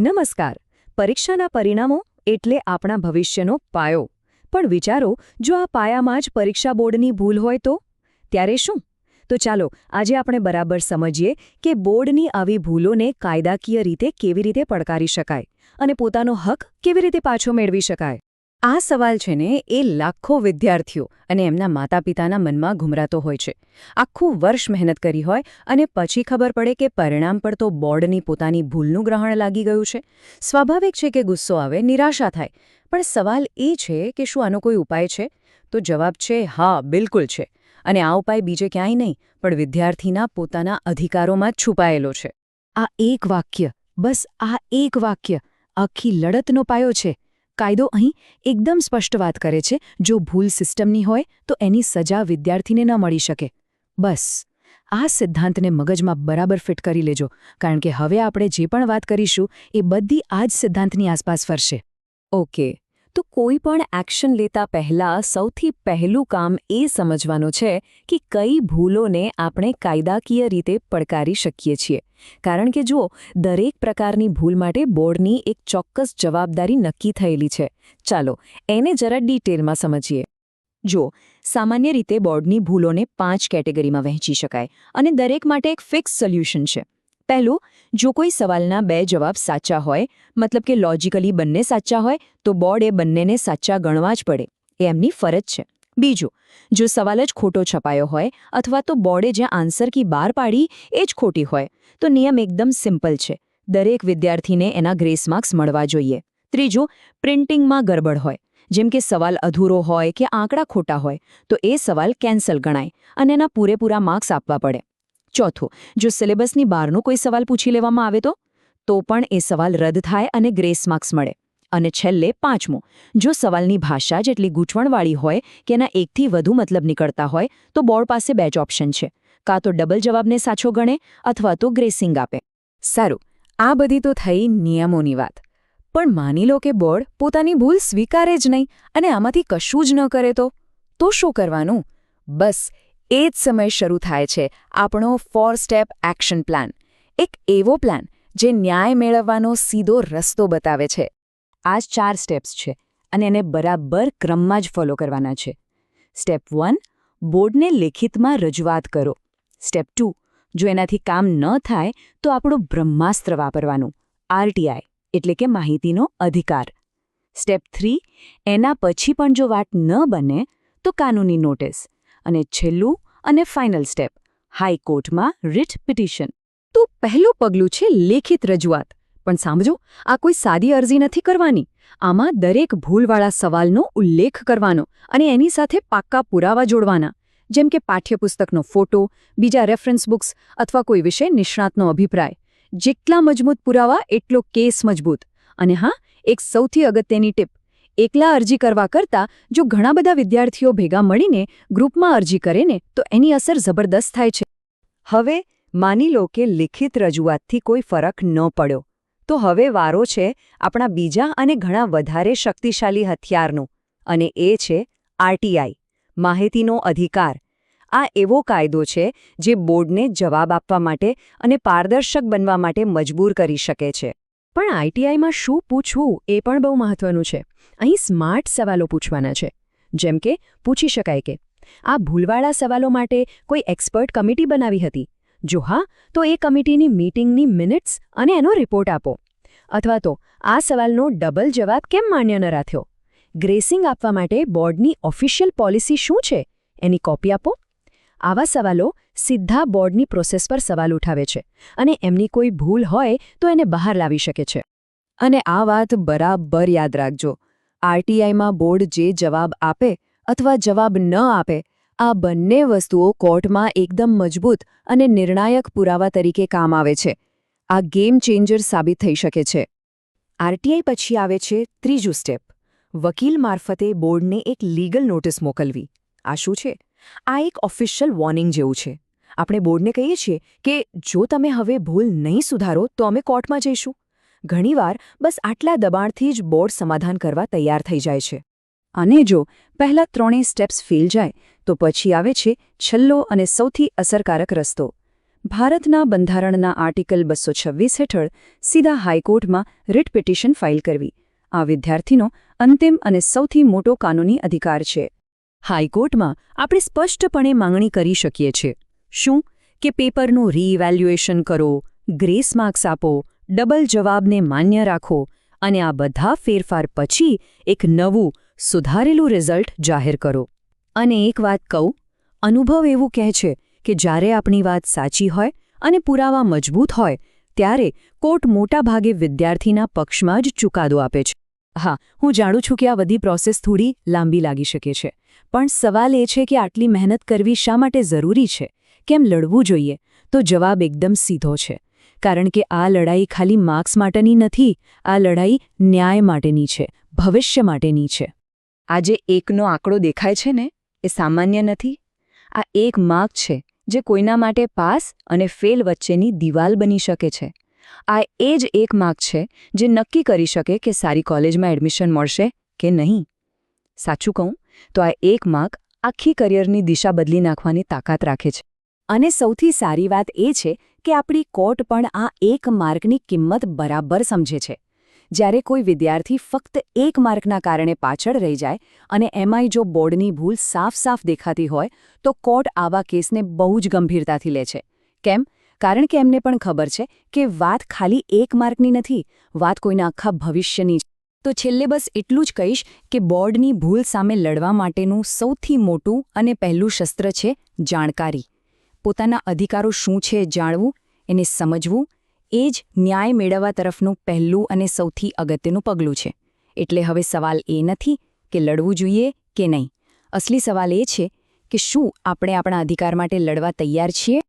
નમસ્કાર. પરીક્ષાના પરિણામો એટલે આપણા ભવિષ્યનો પાયો. પણ વિચારો, જો આ પાયામાં જ પરીક્ષા બોર્ડની ભૂલ હોય તો? ત્યારે શું? તો ચાલો, આજે આપણે બરાબર સમજીએ કે બોર્ડની આવી ભૂલોને કાયદાકીય રીતે કેવી રીતે પડકારી શકાય અને પોતાનો હક કેવી રીતે પાછો મેળવી શકાય. આ સવાલ છે ને એ લાખો વિદ્યાર્થીઓ અને એમના માતા પિતાના મનમાં ઘુમરાતો હોય છે. આખું વર્ષ મહેનત કરી હોય અને પછી ખબર પડે કે પરિણામ પર તો બોર્ડની પોતાની ભૂલનું ગ્રહણ લાગી ગયું છે. સ્વાભાવિક છે કે ગુસ્સો આવે, નિરાશા થાય. પણ સવાલ એ છે કે શું આનો કોઈ ઉપાય છે? તો જવાબ છે, હા, બિલકુલ છે. અને આ ઉપાય બીજે ક્યાંય નહીં, પણ વિદ્યાર્થીના પોતાના અધિકારોમાં છુપાયેલો છે. આ એક વાક્ય, બસ આ એક વાક્ય, આખી લડતનો પાયો છે. કાયદો અહીં એકદમ સ્પષ્ટ વાત કરે છે, જો ભૂલ સિસ્ટમની હોય, તો એની સજા વિદ્યાર્થીને ન મળી શકે. બસ. આ સિદ્ધાંતને મગજમાં બરાબર ફિટ કરી લેજો, કારણ કે હવે આપણે જે પણ વાત કરીશું, એ બધી આ જ સિદ્ધાંતની આસપાસ ફરશે. ઓકે. તો કોઈ પણ એક્શન લેતા પહેલા સૌથી પહેલું કામ એ સમજવાનું છે કે કઈ ભૂલોને આપણે કાયદાકીય રીતે પડકારી શકીએ છીએ. કારણ કે જુઓ, દરેક પ્રકારની ભૂલ માટે બોર્ડની એક ચોક્કસ જવાબદારી નક્કી થયેલી છે. ચાલો, એને જરા ડિટેલમાં સમજીએ. જો સામાન્ય રીતે બોર્ડની ભૂલોને પાંચ કેટેગરીમાં વહેંચી શકાય અને દરેક માટે એક ફિક્સ સોલ્યુશન છે. પહેલું, જો કોઈ સવાલના બે જવાબ સાચા હોય, મતલબ કે લોજિકલી બંને સાચા હોય, તો બોર્ડ એ બંનેને સાચા ગણવા જ પડે. એ એમની ફરજ છે. બીજું, જો સવાલ જ ખોટો છપાયો હોય, અથવા તો બોર્ડે જ્યાં આન્સર કી બહાર પાડી, એ જ ખોટી હોય, તો નિયમ એકદમ સિમ્પલ છે. દરેક વિદ્યાર્થીને એના ગ્રેસ માર્ક્સ મળવા જોઈએ. ત્રીજું, પ્રિન્ટિંગમાં ગરબડ હોય. જેમ કે સવાલ અધૂરો હોય કે આંકડા ખોટા હોય, તો એ સવાલ કેન્સલ ગણાય અને એના પૂરેપૂરા માર્ક્સ આપવા પડે. ચોથું, જો સિલેબસની બહારનો કોઈ સવાલ પૂછી લેવામાં આવે તો? તો પણ એ સવાલ રદ થાય અને ગ્રેસ માર્ક્સ મળે. અને છેલ્લે પાંચમું, જો સવાલની ભાષા જેટલી ગૂંચવણવાળી હોય કે એના એકથી વધુ મતલબ નીકળતા હોય, તો બોર્ડ પાસે બે જ ઓપ્શન છે. કાં તો ડબલ જવાબને સાચો ગણે અથવા તો ગ્રેસિંગ આપે. સારું, આ બધી તો થઈ નિયમોની વાત. પણ માની લો કે બોર્ડ પોતાની ભૂલ સ્વીકારે જ નહીં અને આમાંથી કશું જ ન કરે તો? તો શું કરવાનું? બસ એ જ સમય શરૂ થાય છે આપણો ફોર સ્ટેપ એક્શન પ્લાન એક એવો પ્લાન જે ન્યાય મેળવવાનો સીધો રસ્તો બતાવે છે. આ ચાર સ્ટેપ્સ છે અને એને બરાબર ક્રમમાં જ ફોલો કરવાના છે. સ્ટેપ વન બોર્ડને લેખિતમાં રજૂઆત કરો. સ્ટેપ ટુ જો એનાથી કામ ન થાય, તો આપણું બ્રહ્માસ્ત્ર વાપરવાનું આરટીઆઈ એટલે કે માહિતીનો અધિકાર. સ્ટેપ થ્રી એના પછી પણ જો વાત ન બને, તો કાનૂની નોટિસ અને છેલ્લું અને ફાઇનલ સ્ટેપ હાઈકોર્ટમાં રિટ પિટિશન તો પહેલું પગલું છે લેખિત રજૂઆત. પણ સાંભળો આ કોઈ સાદી અરજી નથી કરવાની. આમાં દરેક ભૂલવાળા સવાલનો ઉલ્લેખ કરવાનો અને એની સાથે પાક્કા પુરાવા જોડવાના. જેમ કે પાઠ્યપુસ્તકનો ફોટો, બીજા રેફરન્સ બુક્સ અથવા કોઈ વિષય નિષ્ણાતનો અભિપ્રાય. જેટલા મજબૂત પુરાવા, એટલો કેસ મજબૂત. અને હા, એક સૌથી અગત્યની ટીપ. એકલા અરજી કરવા કરતાં જો ઘણા બધા વિદ્યાર્થીઓ ભેગા મળીને ગ્રુપમાં અરજી કરે ને, તો એની અસર જબરદસ્ત થાય છે. હવે, માની લો કે લિખિત રજૂઆતથી કોઈ ફરક ન પડ્યો. તો હવે વારો છે આપણા બીજા અને ઘણા વધારે શક્તિશાળી હથિયારનો, અને એ છે આરટીઆઈ, માહિતીનો અધિકાર. આ એવો કાયદો છે જે બોર્ડને જવાબ આપવા માટે અને પારદર્શક બનવા માટે મજબૂર કરી શકે છે. પણ આઈટીઆઈમાં શું પૂછવું એ પણ બહુ મહત્વનું છે. અહીં સ્માર્ટ સવાલો પૂછવાના છે. જેમ કે, પૂછી શકાય કે, આ ભૂલવાળા સવાલો માટે કોઈ એક્સપર્ટ કમિટી બનાવી હતી? જો હા, તો એ કમિટીની મીટિંગની મિનિટ્સ અને એનો રિપોર્ટ આપો. અથવા તો, આ સવાલનો ડબલ જવાબ કેમ માન્ય ન રાખ્યો? ગ્રેસિંગ આપવા માટે બોર્ડની ઓફિશિયલ પોલિસી શું છે? એની કોપી આપો. આવા સવાલો સીધા બોર્ડની પ્રોસેસ પર સવાલ ઉઠાવે છે અને એમની કોઈ ભૂલ હોય તો એને બહાર લાવી શકે છે. અને આ વાત બરાબર યાદ રાખજો. આરટીઆઈમાં બોર્ડ જે જવાબ આપે અથવા જવાબ ન આપે, આ બંને વસ્તુઓ કોર્ટમાં એકદમ મજબૂત અને નિર્ણાયક પુરાવા તરીકે કામ આવે છે. આ ગેમ ચેન્જર સાબિત થઈ શકે છે. આરટીઆઈ પછી આવે છે ત્રીજું સ્ટેપ. વકીલ મારફતે બોર્ડને એક લીગલ નોટિસ મોકલવી. આ શું છે? આ એક ઓફિશિયલ વોર્નિંગ જેવું છે. આપણે બોર્ડને કહીએ છીએ કે જો તમે હવે ભૂલ નહીં સુધારો, તો અમે કોર્ટમાં જઈશું. ઘણીવાર બસ આટલા દબાણથી જ બોર્ડ સમાધાન કરવા તૈયાર થઈ જાય છે. અને જો પહેલા ત્રણેય સ્ટેપ્સ ફેલ જાય, તો પછી આવે છે છેલ્લો અને સૌથી અસરકારક રસ્તો. ભારતના બંધારણના આર્ટિકલ બસો છવ્વીસ હેઠળ સીધા હાઈકોર્ટમાં રિટ પિટિશન ફાઇલ કરવી. આ વિદ્યાર્થીનો અંતિમ અને સૌથી મોટો કાનૂની અધિકાર છે. હાઈકોર્ટમાં આપણે સ્પષ્ટપણે માંગણી કરી શકીએ છીએ. શું? કે પેપરનું રીઇવેલ્યુએશન કરો ગ્રેસ માર્ક્સ આપો ડબલ જવાબને માન્ય રાખો અને આ બધા ફેરફાર પછી એક નવું, સુધારેલું રિઝલ્ટ જાહેર કરો. અને એક વાત કહું, અનુભવ એવું કહે છે કે જ્યારે આપણી વાત સાચી હોય અને પુરાવા મજબૂત હોય, ત્યારે કોર્ટ મોટાભાગે વિદ્યાર્થીના પક્ષમાં જ ચુકાદો આપે છે. હા, હું જાણું છું કે આ બધી પ્રોસેસ થોડી લાંબી લાગી શકે છે. પણ સવાલ એ છે કે આટલી મહેનત કરવી શા માટે જરૂરી છે? કેમ લડવું જોઈએ? તો જવાબ એકદમ સીધો છે. કારણ કે આ લડાઈ ખાલી માર્ક્સ માટેની નથી, આ લડાઈ ન્યાય માટેની છે, ભવિષ્ય માટેની છે. આ જે એકનો આંકડો દેખાય છે ને? એ સામાન્ય નથી. આ એક માર્ક છે, જે કોઈના માટે પાસ અને ફેલ વચ્ચેની દિવાલ બની શકે છે. આ એ જ એક માર્ક છે જે નક્કી કરી શકે કે સારી કોલેજમાં એડમિશન મળશે કે નહીં. સાચું કહું, તો આ એક માર્ક આખી કરિયરની દિશા બદલી નાખવાની તાકાત રાખે છે. અને સૌથી સારી વાત એ છે કે આપણી કોર્ટ પણ આ એક માર્કની કિંમત બરાબર સમજે છે. જ્યારે કોઈ વિદ્યાર્થી ફક્ત એક માર્કના કારણે પાછળ રહી જાય અને એમાંય જો બોર્ડની ભૂલ સાફ સાફ દેખાતી હોય, તો કોર્ટ આવા કેસને બહુ જ ગંભીરતાથી લે છે. કેમ? કારણ કે એમને પણ ખબર છે કે વાત ખાલી એક માર્કની નથી, વાત કોઈના આખા ભવિષ્યની તો છેલ્લે બસ એટલું જ કહીશ કે બોર્ડની ભૂલ સામે લડવા માટેનું સૌથી મોટું અને પહેલું શસ્ત્ર છે જાણકારી. પોતાના અધિકારો શું છે જાણવું, એને સમજવું, એ જ ન્યાય મેળવવા તરફનું પહેલું અને સૌથી અગત્યનું પગલું છે. એટલે હવે સવાલ એ નથી કે લડવું જોઈએ કે નહીં. અસલી સવાલ એ છે કે શું આપણે આપણા અધિકાર માટે લડવા તૈયાર છીએ?